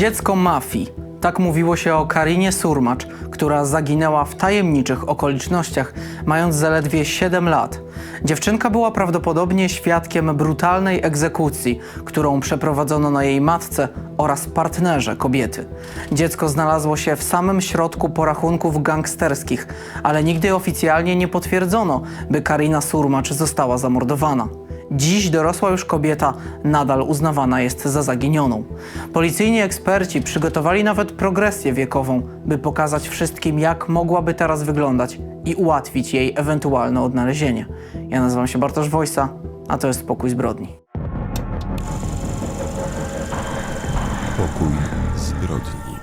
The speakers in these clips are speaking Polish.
Dziecko mafii. Tak mówiło się o Karinie Surmacz, która zaginęła w tajemniczych okolicznościach, mając zaledwie 7 lat. Dziewczynka była prawdopodobnie świadkiem brutalnej egzekucji, którą przeprowadzono na jej matce oraz partnerze kobiety. Dziecko znalazło się w samym środku porachunków gangsterskich, ale nigdy oficjalnie nie potwierdzono, by Karina Surmacz została zamordowana. Dziś dorosła już kobieta nadal uznawana jest za zaginioną. Policyjni eksperci przygotowali nawet progresję wiekową, by pokazać wszystkim, jak mogłaby teraz wyglądać i ułatwić jej ewentualne odnalezienie. Ja nazywam się Bartosz Wojsa, a to jest Pokój Zbrodni. Pokój zbrodni.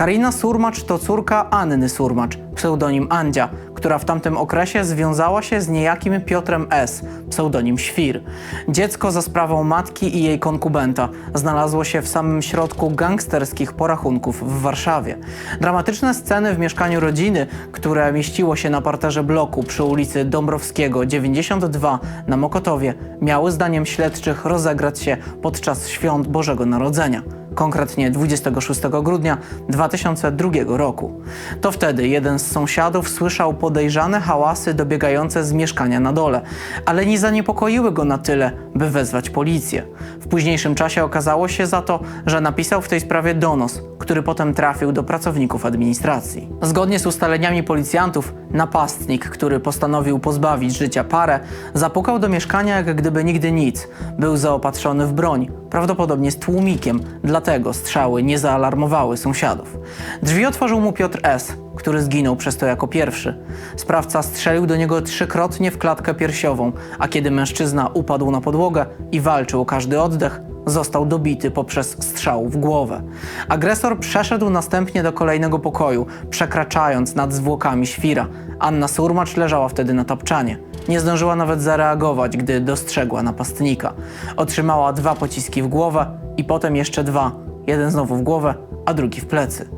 Karina Surmacz to córka Anny Surmacz, pseudonim Andzia, która w tamtym okresie związała się z niejakim Piotrem S., pseudonim Świr. Dziecko za sprawą matki i jej konkubenta znalazło się w samym środku gangsterskich porachunków w Warszawie. Dramatyczne sceny w mieszkaniu rodziny, które mieściło się na parterze bloku przy ulicy Dąbrowskiego 92 na Mokotowie, miały zdaniem śledczych rozegrać się podczas świąt Bożego Narodzenia konkretnie 26 grudnia 2002 roku. To wtedy jeden z sąsiadów słyszał podejrzane hałasy dobiegające z mieszkania na dole, ale nie zaniepokoiły go na tyle, by wezwać policję. W późniejszym czasie okazało się za to, że napisał w tej sprawie donos, który potem trafił do pracowników administracji. Zgodnie z ustaleniami policjantów, napastnik, który postanowił pozbawić życia parę, zapukał do mieszkania jak gdyby nigdy nic. Był zaopatrzony w broń, prawdopodobnie z tłumikiem, dlatego strzały nie zaalarmowały sąsiadów. Drzwi otworzył mu Piotr S., który zginął przez to jako pierwszy. Sprawca strzelił do niego trzykrotnie w klatkę piersiową, a kiedy mężczyzna upadł na podłogę i walczył o każdy oddech, został dobity poprzez strzał w głowę. Agresor przeszedł następnie do kolejnego pokoju, przekraczając nad zwłokami świra. Anna Surmacz leżała wtedy na tapczanie. Nie zdążyła nawet zareagować, gdy dostrzegła napastnika. Otrzymała dwa pociski w głowę i potem jeszcze dwa. Jeden znowu w głowę, a drugi w plecy.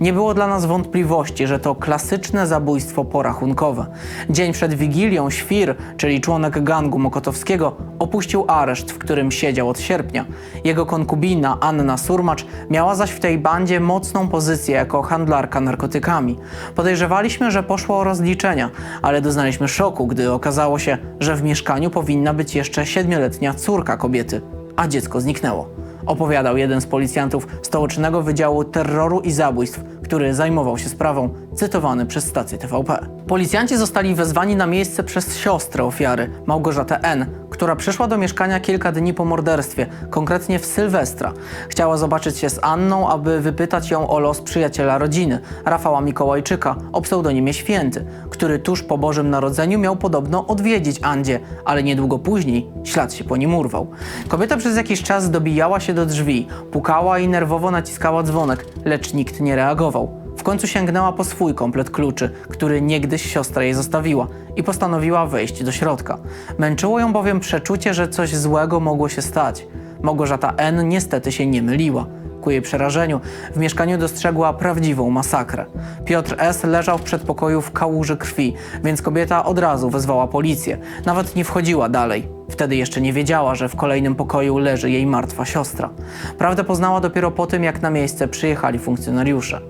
Nie było dla nas wątpliwości, że to klasyczne zabójstwo porachunkowe. Dzień przed Wigilią Świr, czyli członek gangu mokotowskiego, opuścił areszt, w którym siedział od sierpnia. Jego konkubina Anna Surmacz miała zaś w tej bandzie mocną pozycję jako handlarka narkotykami. Podejrzewaliśmy, że poszło o rozliczenia, ale doznaliśmy szoku, gdy okazało się, że w mieszkaniu powinna być jeszcze siedmioletnia córka kobiety, a dziecko zniknęło opowiadał jeden z policjantów Stołecznego Wydziału Terroru i Zabójstw, który zajmował się sprawą, cytowany przez stację TVP. Policjanci zostali wezwani na miejsce przez siostrę ofiary, Małgorzatę N., która przyszła do mieszkania kilka dni po morderstwie, konkretnie w Sylwestra. Chciała zobaczyć się z Anną, aby wypytać ją o los przyjaciela rodziny, Rafała Mikołajczyka, o pseudonimie Święty, który tuż po Bożym Narodzeniu miał podobno odwiedzić Andzie, ale niedługo później ślad się po nim urwał. Kobieta przez jakiś czas dobijała się do drzwi, pukała i nerwowo naciskała dzwonek, lecz nikt nie reagował. W końcu sięgnęła po swój komplet kluczy, który niegdyś siostra jej zostawiła i postanowiła wejść do środka. Męczyło ją bowiem przeczucie, że coś złego mogło się stać. Małgorzata N. niestety się nie myliła. Ku jej przerażeniu w mieszkaniu dostrzegła prawdziwą masakrę. Piotr S. leżał w przedpokoju w kałuży krwi, więc kobieta od razu wezwała policję. Nawet nie wchodziła dalej. Wtedy jeszcze nie wiedziała, że w kolejnym pokoju leży jej martwa siostra. Prawdę poznała dopiero po tym, jak na miejsce przyjechali funkcjonariusze.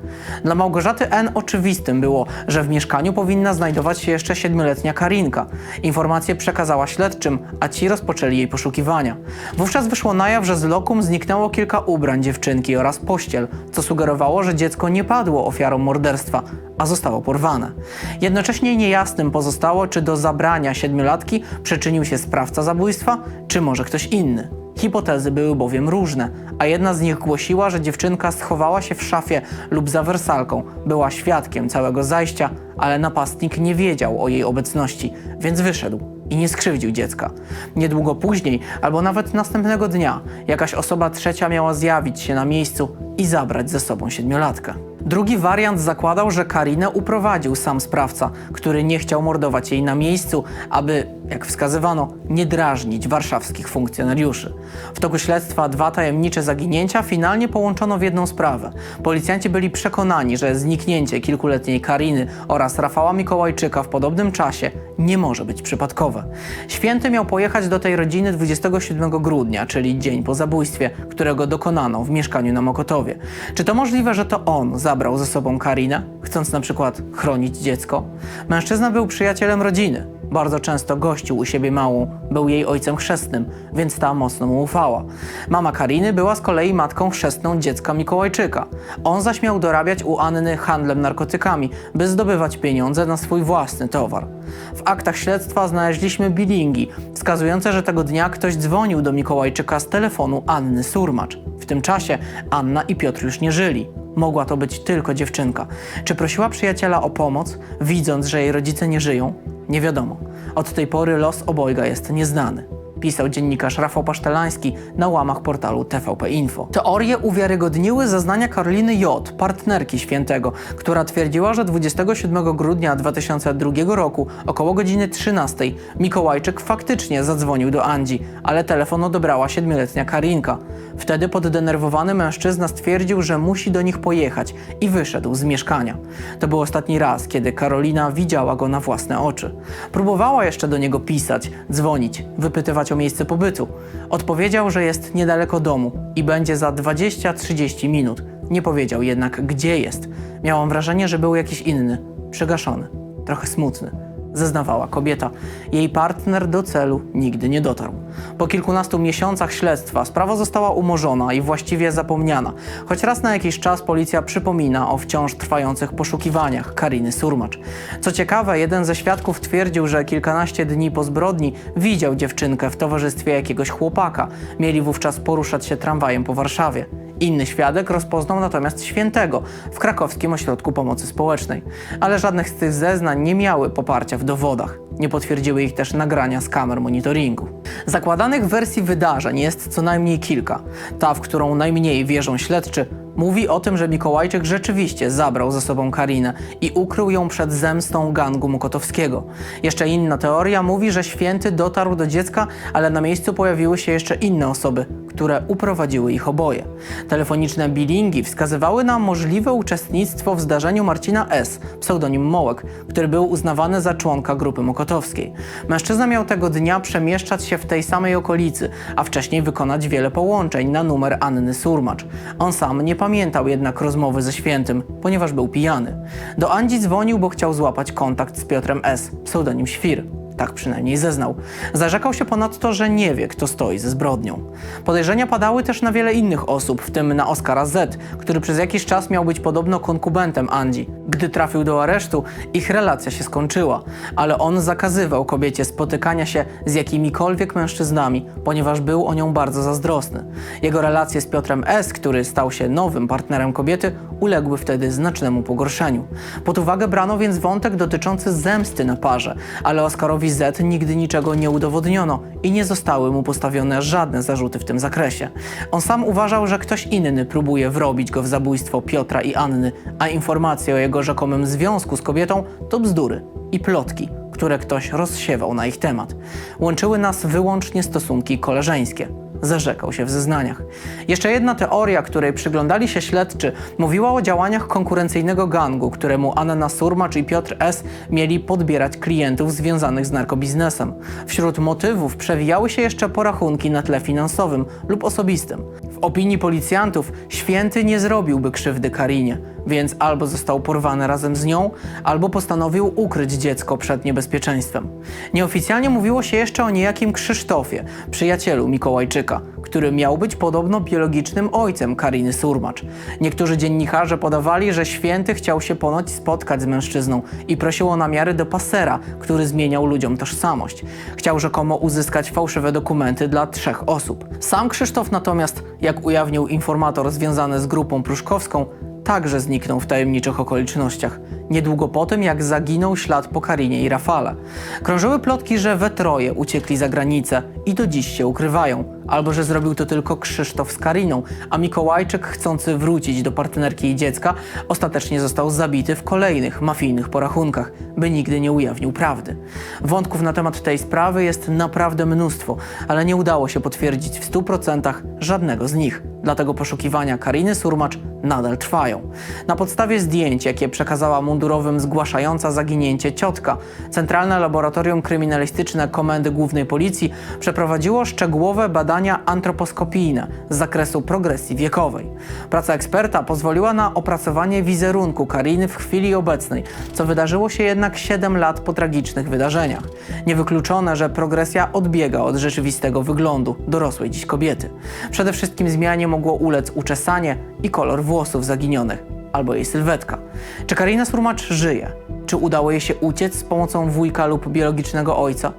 Dla Małgorzaty N. oczywistym było, że w mieszkaniu powinna znajdować się jeszcze siedmioletnia Karinka. Informację przekazała śledczym, a ci rozpoczęli jej poszukiwania. Wówczas wyszło na jaw, że z lokum zniknęło kilka ubrań dziewczynki oraz pościel, co sugerowało, że dziecko nie padło ofiarą morderstwa, a zostało porwane. Jednocześnie niejasnym pozostało, czy do zabrania siedmiolatki przyczynił się sprawca zabójstwa, czy może ktoś inny. Hipotezy były bowiem różne, a jedna z nich głosiła, że dziewczynka schowała się w szafie lub za wersalką, była świadkiem całego zajścia, ale napastnik nie wiedział o jej obecności, więc wyszedł i nie skrzywdził dziecka. Niedługo później, albo nawet następnego dnia, jakaś osoba trzecia miała zjawić się na miejscu i zabrać ze sobą siedmiolatkę. Drugi wariant zakładał, że Karinę uprowadził sam sprawca, który nie chciał mordować jej na miejscu, aby jak wskazywano, nie drażnić warszawskich funkcjonariuszy. W toku śledztwa dwa tajemnicze zaginięcia finalnie połączono w jedną sprawę. Policjanci byli przekonani, że zniknięcie kilkuletniej Kariny oraz Rafała Mikołajczyka w podobnym czasie nie może być przypadkowe. Święty miał pojechać do tej rodziny 27 grudnia, czyli dzień po zabójstwie, którego dokonano w mieszkaniu na Mokotowie. Czy to możliwe, że to on zabrał ze sobą Karinę, chcąc na przykład chronić dziecko? Mężczyzna był przyjacielem rodziny. Bardzo często gościł u siebie małą, był jej ojcem chrzestnym, więc ta mocno mu ufała. Mama Kariny była z kolei matką chrzestną dziecka Mikołajczyka. On zaś miał dorabiać u Anny handlem narkotykami, by zdobywać pieniądze na swój własny towar. W aktach śledztwa znaleźliśmy bilingi, wskazujące, że tego dnia ktoś dzwonił do Mikołajczyka z telefonu Anny Surmacz. W tym czasie Anna i Piotr już nie żyli. Mogła to być tylko dziewczynka. Czy prosiła przyjaciela o pomoc, widząc, że jej rodzice nie żyją? Nie wiadomo. Od tej pory los obojga jest nieznany. Pisał dziennikarz Rafał Pasztelański na łamach portalu TVP Info. Teorie uwiarygodniły zeznania Karoliny J., partnerki świętego, która twierdziła, że 27 grudnia 2002 roku około godziny 13 Mikołajczyk faktycznie zadzwonił do Andzi, ale telefon odebrała siedmioletnia Karinka. Wtedy poddenerwowany mężczyzna stwierdził, że musi do nich pojechać i wyszedł z mieszkania. To był ostatni raz, kiedy Karolina widziała go na własne oczy. Próbowała jeszcze do niego pisać, dzwonić, wypytywać o miejsce pobytu. Odpowiedział, że jest niedaleko domu i będzie za 20-30 minut. Nie powiedział jednak, gdzie jest. Miałam wrażenie, że był jakiś inny, przygaszony, trochę smutny zeznawała kobieta. Jej partner do celu nigdy nie dotarł. Po kilkunastu miesiącach śledztwa sprawa została umorzona i właściwie zapomniana, choć raz na jakiś czas policja przypomina o wciąż trwających poszukiwaniach Kariny Surmacz. Co ciekawe, jeden ze świadków twierdził, że kilkanaście dni po zbrodni widział dziewczynkę w towarzystwie jakiegoś chłopaka. Mieli wówczas poruszać się tramwajem po Warszawie. Inny świadek rozpoznał natomiast świętego w krakowskim ośrodku pomocy społecznej, ale żadnych z tych zeznań nie miały poparcia w dowodach. Nie potwierdziły ich też nagrania z kamer monitoringu. Zakładanych wersji wydarzeń jest co najmniej kilka. Ta, w którą najmniej wierzą śledczy, mówi o tym, że Mikołajczyk rzeczywiście zabrał ze sobą Karinę i ukrył ją przed zemstą gangu Mokotowskiego. Jeszcze inna teoria mówi, że święty dotarł do dziecka, ale na miejscu pojawiły się jeszcze inne osoby, które uprowadziły ich oboje. Telefoniczne bilingi wskazywały na możliwe uczestnictwo w zdarzeniu Marcina S., pseudonim Mołek, który był uznawany za członka grupy mokotowskiej. Mężczyzna miał tego dnia przemieszczać się w tej samej okolicy, a wcześniej wykonać wiele połączeń na numer Anny Surmacz. On sam nie pamiętał jednak rozmowy ze świętym, ponieważ był pijany. Do Andzi dzwonił, bo chciał złapać kontakt z Piotrem S., pseudonim Świr. Tak przynajmniej zeznał. Zarzekał się ponadto, że nie wie, kto stoi ze zbrodnią. Podejrzenia padały też na wiele innych osób, w tym na Oskara Z., który przez jakiś czas miał być podobno konkubentem Andzi. Gdy trafił do aresztu, ich relacja się skończyła, ale on zakazywał kobiecie spotykania się z jakimikolwiek mężczyznami, ponieważ był o nią bardzo zazdrosny. Jego relacje z Piotrem S., który stał się nowym partnerem kobiety, uległy wtedy znacznemu pogorszeniu. Pod uwagę brano więc wątek dotyczący zemsty na parze, ale Oskarowi Z nigdy niczego nie udowodniono i nie zostały mu postawione żadne zarzuty w tym zakresie. On sam uważał, że ktoś inny próbuje wrobić go w zabójstwo Piotra i Anny, a informacje o jego rzekomym związku z kobietą to bzdury i plotki, które ktoś rozsiewał na ich temat. Łączyły nas wyłącznie stosunki koleżeńskie zarzekał się w zeznaniach. Jeszcze jedna teoria, której przyglądali się śledczy, mówiła o działaniach konkurencyjnego gangu, któremu Anna Surmacz i Piotr S. mieli podbierać klientów związanych z narkobiznesem. Wśród motywów przewijały się jeszcze porachunki na tle finansowym lub osobistym. Opinii policjantów święty nie zrobiłby krzywdy Karinie, więc albo został porwany razem z nią, albo postanowił ukryć dziecko przed niebezpieczeństwem. Nieoficjalnie mówiło się jeszcze o niejakim Krzysztofie, przyjacielu Mikołajczyka, który miał być podobno biologicznym ojcem Kariny Surmacz. Niektórzy dziennikarze podawali, że święty chciał się ponoć spotkać z mężczyzną i prosił o namiary do pasera, który zmieniał ludziom tożsamość. Chciał rzekomo uzyskać fałszywe dokumenty dla trzech osób. Sam Krzysztof natomiast, jak ujawnił informator związany z grupą pruszkowską, także zniknął w tajemniczych okolicznościach, niedługo po tym jak zaginął ślad po Karinie i Rafale. Krążyły plotki, że we troje uciekli za granicę i do dziś się ukrywają. albo że zrobił to tylko Krzysztof z Kariną, a Mikołajczyk, chcący wrócić do partnerki i dziecka, ostatecznie został zabity w kolejnych mafijnych porachunkach, by nigdy nie ujawnił prawdy. Wątków na temat tej sprawy jest naprawdę mnóstwo, ale nie udało się potwierdzić w 100% żadnego z nich. Dlatego poszukiwania Kariny Surmacz nadal trwają. Na podstawie zdjęć, jakie przekazała mundurowym zgłaszająca zaginięcie ciotka, Centralne Laboratorium Kryminalistyczne Komendy Głównej Policji przeprowadziło szczegółowe badania antroposkopijne z zakresu progresji wiekowej. Praca eksperta pozwoliła na opracowanie wizerunku Kariny w chwili obecnej, co wydarzyło się jednak 7 lat po tragicznych wydarzeniach. Niewykluczone, że progresja odbiega od rzeczywistego wyglądu dorosłej dziś kobiety. Przede wszystkim zmianie mogło ulec uczesanie i kolor włosów zaginionych, albo jej sylwetka. Czy Karina Surmacz żyje? Czy udało jej się uciec z pomocą wujka lub biologicznego ojca?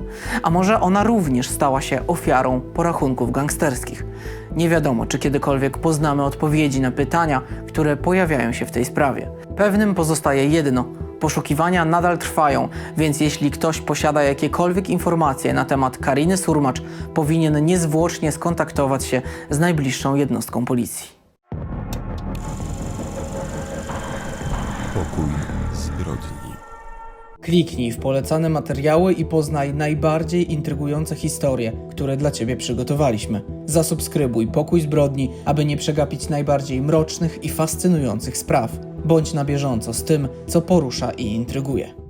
A może ona również stała się ofiarą porachunków gangsterskich? Nie wiadomo, czy kiedykolwiek poznamy odpowiedzi na pytania, które pojawiają się w tej sprawie. Pewnym pozostaje jedno. Poszukiwania nadal trwają, więc jeśli ktoś posiada jakiekolwiek informacje na temat Kariny Surmacz, powinien niezwłocznie skontaktować się z najbliższą jednostką policji. Pokój zbrodni. Kliknij w polecane materiały i poznaj najbardziej intrygujące historie, które dla Ciebie przygotowaliśmy. Zasubskrybuj Pokój Zbrodni, aby nie przegapić najbardziej mrocznych i fascynujących spraw. Bądź na bieżąco z tym, co porusza i intryguje.